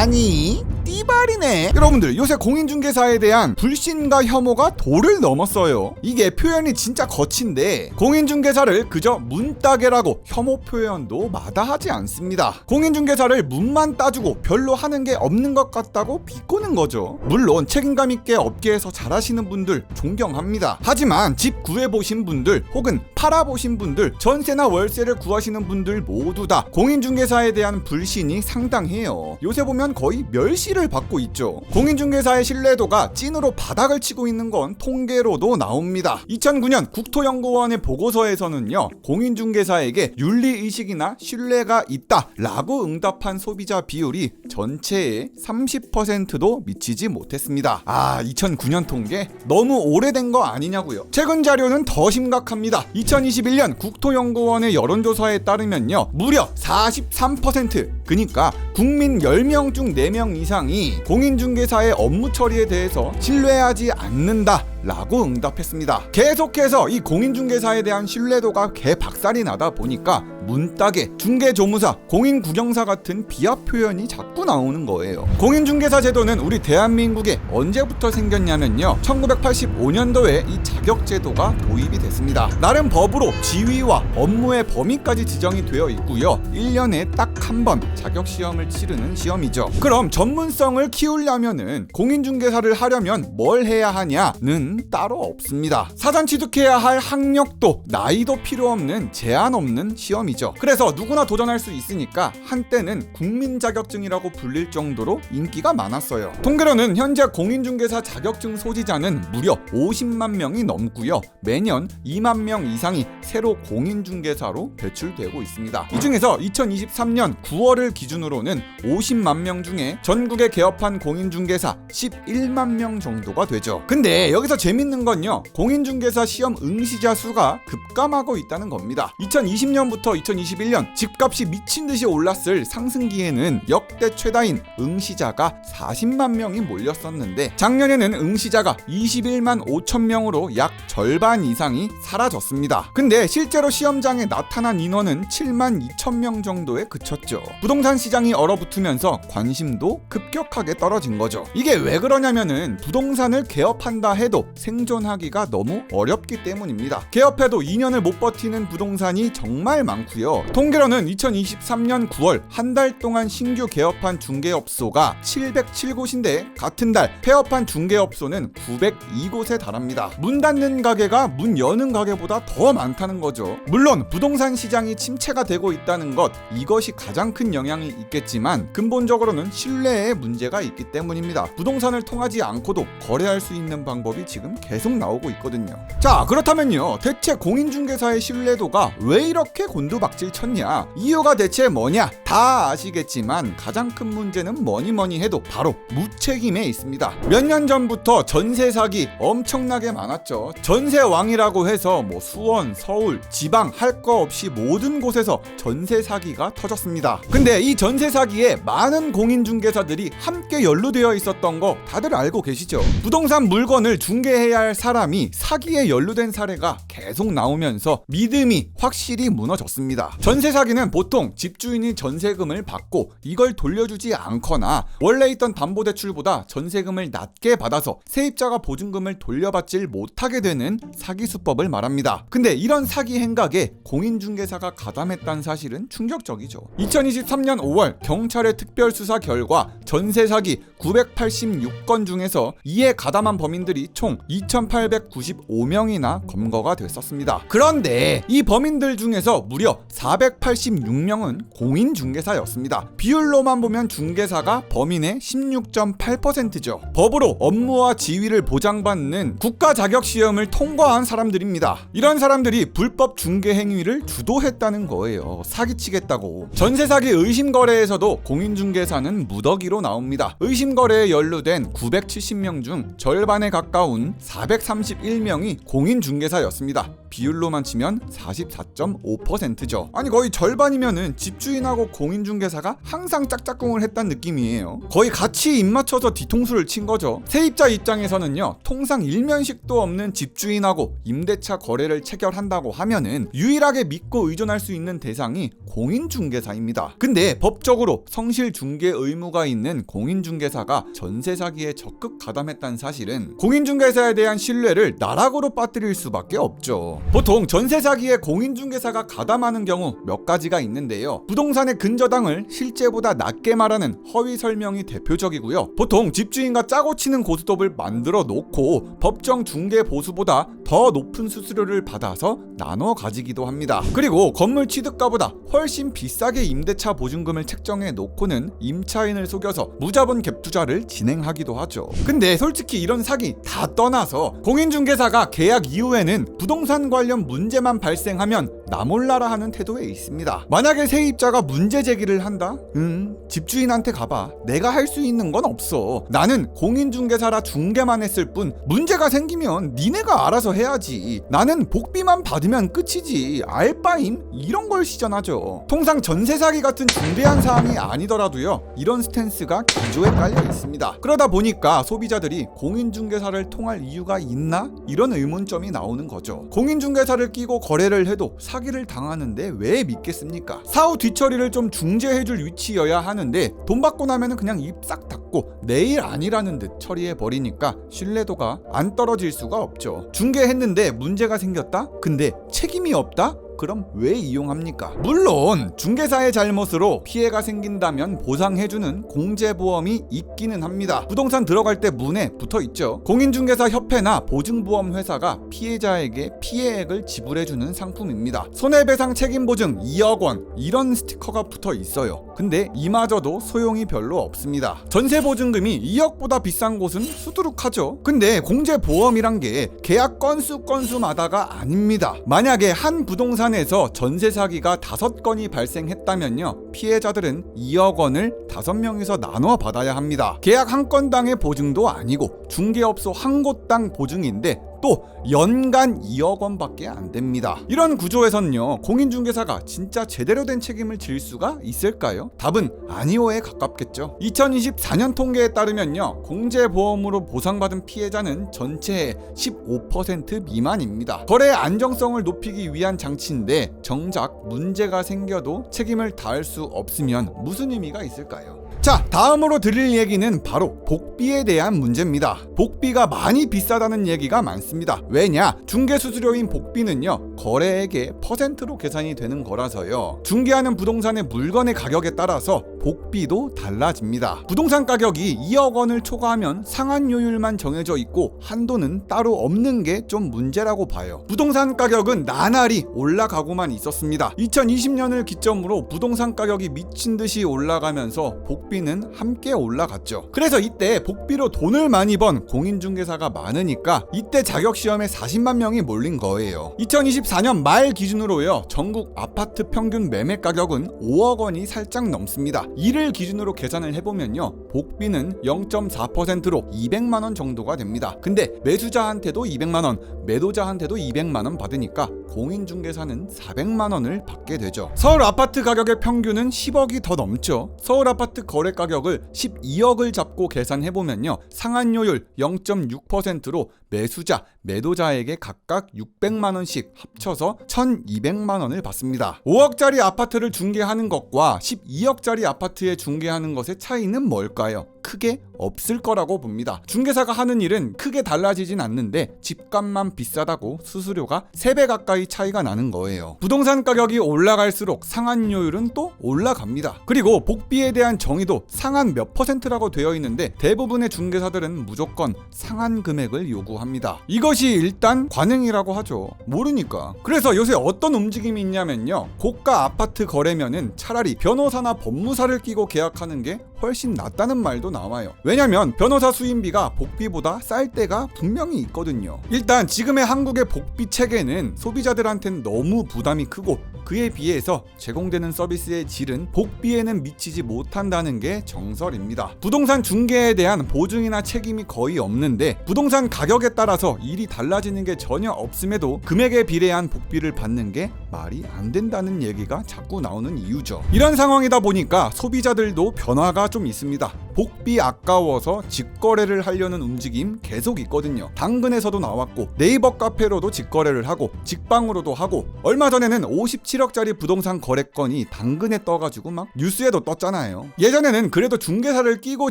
아니 띠발이네. 여러분들 요새 공인중개사에 대한 불신과 혐오가 도를 넘었어요. 이게 표현이 진짜 거친데 공인중개사를 그저 문따개라고 혐오 표현도 마다하지 않습니다. 공인중개사를 문만 따주고 별로 하는 게 없는 것 같다고 비꼬는 거죠. 물론 책임감 있게 업계에서 잘하시는 분들 존경합니다. 하지만 집 구해보신 분들 혹은 팔아보신 분들 전세나 월세를 구하시는 분들 모두 다 공인중개사에 대한 불신이 상당해요. 요새 보면 거의 멸시를 받고 있죠. 공인중개사의 신뢰도가 찐으로 바닥을 치고 있는 건 통계로도 나옵니다. 2009년 국토연구원의 보고서에서는요 공인중개사에게 윤리의식이나 신뢰가 있다 라고 응답한 소비자 비율이 전체의 30%도 미치지 못했습니다. 아 2009년 통계 너무 오래된 거 아니냐고요. 최근 자료는 더 심각합니다. 2021년 국토연구원의 여론조사에 따르면요 무려 43% 그니까 국민 10명 중 4명 이상이 공인중개사의 업무 처리에 대해서 신뢰하지 않는다 라고 응답했습니다. 계속해서 이 공인중개사에 대한 신뢰도가 개박살이 나다 보니까 문따개, 중개조무사, 공인구경사 같은 비합 표현이 자꾸 나오는 거예요. 공인중개사 제도는 우리 대한민국에 언제부터 생겼냐면요. 1985년도에 이 자격제도가 도입이 됐습니다. 나름 법으로 지위와 업무의 범위까지 지정이 되어 있고요. 1년에 딱 한 번 자격 시험을 치르는 시험이죠. 그럼 전문성을 키우려면은 공인중개사를 하려면 뭘 해야 하냐는 따로 없습니다. 사전 취득해야 할 학력도 나이도 필요 없는 제한 없는 시험이죠. 그래서 누구나 도전할 수 있으니까 한때는 국민 자격증이라고 불릴 정도로 인기가 많았어요. 통계로는 현재 공인중개사 자격증 소지자는 무려 50만 명이 넘고요. 매년 2만 명 이상이 새로 공인중개사로 배출되고 있습니다. 이 중에서 2023년 9월을 기준으로는 50만 명 중에 전국에 개업한 공인중개사 11만 명 정도가 되죠. 근데 여기서 재밌는 건요. 공인중개사 시험 응시자 수가 급감하고 있다는 겁니다. 2020년부터 2021년 집값이 미친 듯이 올랐을 상승기에는 역대 최다인 응시자가 40만 명이 몰렸었는데 작년에는 응시자가 21만 5천 명으로 약 절반 이상이 사라졌습니다. 근데 실제로 시험장에 나타난 인원은 7만 2천 명 정도에 그쳤죠. 부동산 시장이 얼어붙으면서 관심도 급격하게 떨어진 거죠. 이게 왜 그러냐면은 부동산을 개업한다 해도 생존하기가 너무 어렵기 때문입니다. 개업해도 2년을 못 버티는 부동산이 정말 많고요. 통계로는 2023년 9월 한 달 동안 신규 개업한 중개업소가 707곳인데 같은 달 폐업한 중개업소는 902곳에 달합니다. 문 닫는 가게가 문 여는 가게보다 더 많다는 거죠. 물론 부동산 시장이 침체가 되고 있다는 것 이것이 가장 큰 영향이 있겠지만 근본적으로는 신뢰에 문제가 있기 때문입니다. 부동산을 통하지 않고도 거래할 수 있는 방법이 지금 계속 나오고 있거든요. 자 그렇다면요 대체 공인중개사의 신뢰도가 왜 이렇게 곤두박질 쳤냐 이유가 대체 뭐냐 다 아시겠지만 가장 큰 문제는 뭐니 뭐니 해도 바로 무책임에 있습니다. 몇 년 전부터 전세 사기 엄청나게 많았죠. 전세 왕이라고 해서 뭐 수원, 서울, 지방 할 거 없이 모든 곳에서 전세 사기가 터졌습니다. 근데 이 전세 사기에 많은 공인중개사들이 함께 연루되어 있었던 거 다들 알고 계시죠? 부동산 물건을 중개해야 할 사람이 사기에 연루된 사례가 계속 나오면서 믿음이 확실히 무너졌습니다. 전세 사기는 보통 집주인이 전세금을 받고 이걸 돌려주지 않거나 원래 있던 담보대출보다 전세금을 낮게 받아서 세입자가 보증금을 돌려받질 못하게 되는 사기 수법을 말합니다. 근데 이런 사기 행각에 공인중개사가 가담했다는 사실은 충격적이죠. 2023년 5월 경찰의 특별 수사 결과 전세 사기 986건 중에서 이에 가담한 범인들이 총 2,895명이나 검거가 됐었습니다. 그런데 이 범인들 중에서 무려 486명은 공인 중개사였습니다. 비율로만 보면 중개사가 범인의 16.8%죠. 법으로 업무와 지위를 보장받는 국가 자격 시험을 통과한 사람들입니다. 이런 사람들이 불법 중개 행위를 주도했다는 거예요. 사기치겠다고. 전세 사기 의심 거래에서도 공인중개사는 무더기로 나옵니다. 의심 거래에 연루된 970명 중 절반에 가까운 431명이 공인중개사였습니다. 비율로만 치면 44.5%죠. 아니 거의 절반이면은 집주인하고 공인중개사가 항상 짝짝꿍을 했단 느낌이에요. 거의 같이 입맞춰서 뒤통수를 친 거죠. 세입자 입장에서는요. 통상 일면식도 없는 집주인하고 임대차 거래를 체결한다고 하면은 유일하게 믿고 의존할 수 있는 대상이 공인중개사입니다. 근데 법적으로 성실 중개 의무가 있는 공인중개사가 전세 사기에 적극 가담했다는 사실은 공인중개사에 대한 신뢰를 나락으로 빠뜨릴 수밖에 없죠. 보통 전세 사기에 공인중개사가 가담하는 경우 몇 가지가 있는데요. 부동산의 근저당을 실제보다 낮게 말하는 허위 설명이 대표적이고요. 보통 집주인과 짜고 치는 고스톱을 만들어 놓고 법정 중개 보수보다 더 높은 수수료를 받아서 나눠 가지기도 합니다. 그리고 건물 취득가보다 훨씬 비싸게 임대차 보증금을 책정해 놓고는 임차인을 속여서 무자본 갭 투자를 진행하기도 하죠. 근데 솔직히 이런 사기 다 떠나서 공인중개사가 계약 이후에는 부동산 관련 문제만 발생하면 나 몰라라 하는 태도에 있습니다. 만약에 세입자가 문제 제기를 한다? 음, 집주인한테 가봐. 내가 할 수 있는 건 없어. 나는 공인중개사라 중개만 했을 뿐 문제가 생기면 니네가 알아서 해야지. 나는 복비만 받으면 끝이지. 알바임? 이런 걸 시전하죠. 통상 전세 사기 같은 중대한 사항이 아니더라도요. 이런 스탠스가 기조에 깔려 있습니다. 그러다 보니까 소비자들이 공인중개사를 통할 이유가 있나? 이런 의문점이 나오는 거죠. 공인 중개사를 끼고 거래를 해도 사기를 당하는데 왜 믿겠습니까? 사후 뒤처리를 좀 중재해줄 위치여야 하는데 돈 받고 나면은 그냥 입 싹 닫고 내일 아니라는 듯 처리해 버리니까 신뢰도가 안 떨어질 수가 없죠. 중개했는데 문제가 생겼다? 근데 책임이 없다? 그럼 왜 이용합니까? 물론 중개사의 잘못으로 피해가 생긴다면 보상해주는 공제보험이 있기는 합니다. 부동산 들어갈 때 문에 붙어 있죠. 공인중개사 협회나 보증보험 회사가 피해자에게 피해액을 지불해주는 상품입니다. 손해배상 책임보증 2억 원 이런 스티커가 붙어 있어요. 근데 이마저도 소용이 별로 없습니다. 전세 보증금이 2억보다 비싼 곳은 수두룩하죠. 근데 공제 보험이란 게 계약 건수 건수마다가 아닙니다. 만약에 한 부동산 부동산에서 전세 사기가 다섯 건이 발생했다면요. 피해자들은 2억 원을 다섯 명이서 나눠 받아야 합니다. 계약 한 건당의 보증도 아니고 중개업소 한 곳당 보증인데 또 연간 2억 원밖에 안 됩니다. 이런 구조에서는요, 공인중개사가 진짜 제대로 된 책임을 질 수가 있을까요? 답은 아니오에 가깝겠죠. 2024년 통계에 따르면요, 공제보험으로 보상받은 피해자는 전체의 15% 미만입니다. 거래의 안정성을 높이기 위한 장치인데 정작 문제가 생겨도 책임을 다할 수 없으면 무슨 의미가 있을까요? 자, 다음으로 드릴 얘기는 바로 복비에 대한 문제입니다. 복비가 많이 비싸다는 얘기가 많습니다. 왜냐? 중개 수수료인 복비는요, 거래액의 퍼센트로 계산이 되는 거라서요. 중개하는 부동산의 물건의 가격에 따라서 복비도 달라집니다. 부동산 가격이 2억 원을 초과하면 상한 요율만 정해져 있고 한도는 따로 없는 게 좀 문제라고 봐요. 부동산 가격은 나날이 올라가고만 있었습니다. 2020년을 기점으로 부동산 가격이 미친 듯이 올라가면서 복비는 함께 올라갔죠. 그래서 이때 복비로 돈을 많이 번 공인중개사가 많으니까 이때 자격 시험에 40만 명이 몰린 거예요. 2024년 말 기준으로요. 전국 아파트 평균 매매 가격은 5억 원이 살짝 넘습니다. 이를 기준으로 계산을 해보면요. 복비는 0.4%로 200만 원 정도가 됩니다. 근데 매수자한테도 200만 원, 매도자한테도 200만 원 받으니까 공인중개사는 400만 원을 받게 되죠. 서울 아파트 가격의 평균은 10억이 더 넘죠. 서울 아파트 거래 가격을 12억을 잡고 계산해 보면요. 상한요율 0.6%로 매수자, 매도자에게 각각 600만 원씩 합쳐서 1,200만 원을 받습니다. 5억짜리 아파트를 중개하는 것과 12억짜리 아파트에 중개하는 것의 차이는 뭘까요? 크게 없을 거라고 봅니다. 중개사가 하는 일은 크게 달라지진 않는데 집값만 비싸다고 수수료가 3배 가까이 차이가 나는 거예요. 부동산 가격이 올라갈수록 상한료율은 또 올라갑니다. 그리고 복비에 대한 정의도 상한 몇 퍼센트라고 되어 있는데 대부분의 중개사들은 무조건 상한 금액을 요구합니다. 이것이 일단 관행이라고 하죠. 모르니까. 그래서 요새 어떤 움직임이 있냐면요. 고가 아파트 거래면은 차라리 변호사나 법무사를 끼고 계약하는 게 훨씬 낫다는 말도 나와요. 왜냐면 변호사 수임비가 복비보다 쌀 때가 분명히 있거든요. 일단 지금의 한국의 복비 체계는 소비자들한테는 너무 부담이 크고 그에 비해서 제공되는 서비스의 질은 복비에는 미치지 못한다는 게 정설입니다. 부동산 중개에 대한 보증이나 책임이 거의 없는데 부동산 가격에 따라서 일이 달라지는 게 전혀 없음에도 금액에 비례한 복비를 받는 게 말이 안 된다는 얘기가 자꾸 나오는 이유죠. 이런 상황이다 보니까 소비자들도 변화가 좀 있습니다. 복비 아까워서 직거래를 하려는 움직임 계속 있거든요. 당근에서도 나왔고 네이버 카페로도 직거래를 하고 직방으로도 하고 얼마 전에는 57억짜리 부동산 거래건이 당근에 떠가지고 막 뉴스에도 떴잖아요. 예전에는 그래도 중개사를 끼고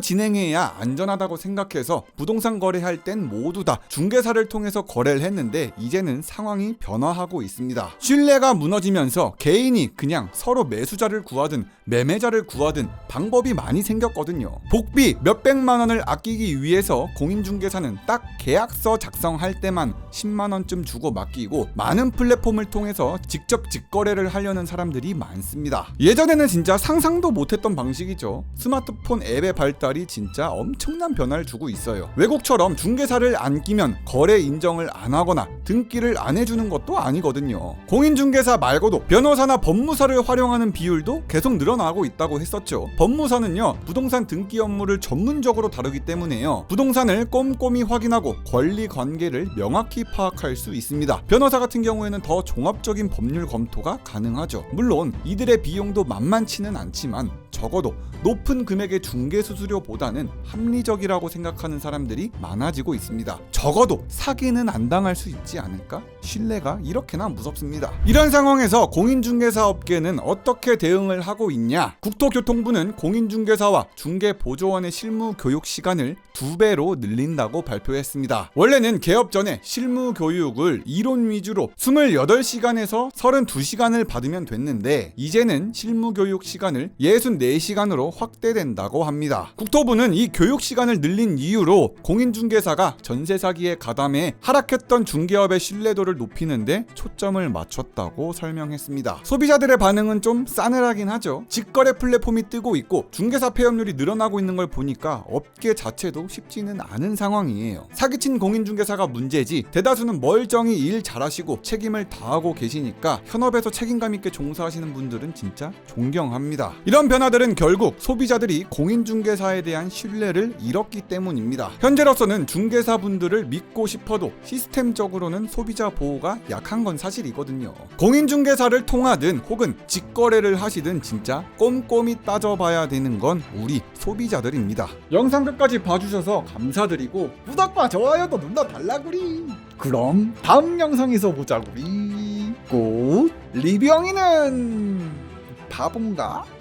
진행해야 안전하다고 생각해서 부동산 거래할 땐 모두 다 중개사를 통해서 거래를 했는데 이제는 상황이 변화하고 있습니다. 신뢰가 무너지면서 개인이 그냥 서로 매수자를 구하든 매매자를 구하든 방법이 많이 생겼거든요. 복비 몇백만 원을 아끼기 위해서 공인중개사는 딱 계약서 작성할 때만 10만 원쯤 주고 맡기고 많은 플랫폼을 통해서 직접 직거래를 하려는 사람들이 많습니다. 예전에는 진짜 상상도 못했던 방식이죠. 스마트폰 앱의 발달이 진짜 엄청난 변화를 주고 있어요. 외국처럼 중개사를 안 끼면 거래 인정을 안 하거나 등기를 안 해주는 것도 아니거든요. 공인중개사 말고도 변호사나 법무사를 활용하는 비율도 계속 늘어나고 있다고 했었죠. 법무사는요, 부동산 등기 업무를 전문적으로 다루기 때문에요. 부동산을 꼼꼼히 확인하고 권리 관계를 명확히 파악할 수 있습니다. 변호사 같은 경우에는 더 종합적인 법률 검토가 가능하죠. 물론 이들의 비용도 만만치는 않지만 적어도 높은 금액의 중개 수수료보다는 합리적이라고 생각하는 사람들이 많아지고 있습니다. 적어도 사기는 안 당할 수 있지 않을까? 신뢰가 이렇게나 무섭습니다. 이런 상황에서 공인중개사 업계는 어떻게 대응을 하고 있냐? 국토교통부는 공인중개사와 중개보조원의 실무 교육 시간을 두 배로 늘린다고 발표했습니다. 원래는 개업 전에 실무 교육을 이론 위주로 28시간에서 32시간을 받으면 됐는데 이제는 실무 교육 시간을 64시간으로 확대된다고 합니다. 국토부는 이 교육 시간을 늘린 이유로 공인중개사가 전세 사기에 가담해 하락했던 중개업의 신뢰도를 높이는데 초점을 맞췄다고 설명했습니다. 소비자들의 반응은 좀 싸늘하긴 하죠. 직거래 플랫폼이 뜨고 있고 중개사 폐업률이 늘어나고 있는 걸 보니까 업계 자체도 쉽지는 않은 상황이에요. 사기친 공인중개사가 문제지 대다수는 멀쩡히 일 잘하시고 책임을 다하고 계시니까 현업에서 책임감 있게 종사하시는 분들은 진짜 존경합니다. 이런 변화 들은 결국 소비자들이 공인중개사에 대한 신뢰를 잃었기 때문입니다. 현재로서는 중개사분들을 믿고 싶어도 시스템적으로는 소비자 보호가 약한 건 사실이거든요. 공인중개사를 통하든 혹은 직거래를 하시든 진짜 꼼꼼히 따져봐야 되는 건 우리 소비자들입니다. 영상 끝까지 봐주셔서 감사드리고 구독과 좋아요도 눌러달라구리. 그럼 다음 영상에서 보자구리. 꽃 리뷰영이는 바본가?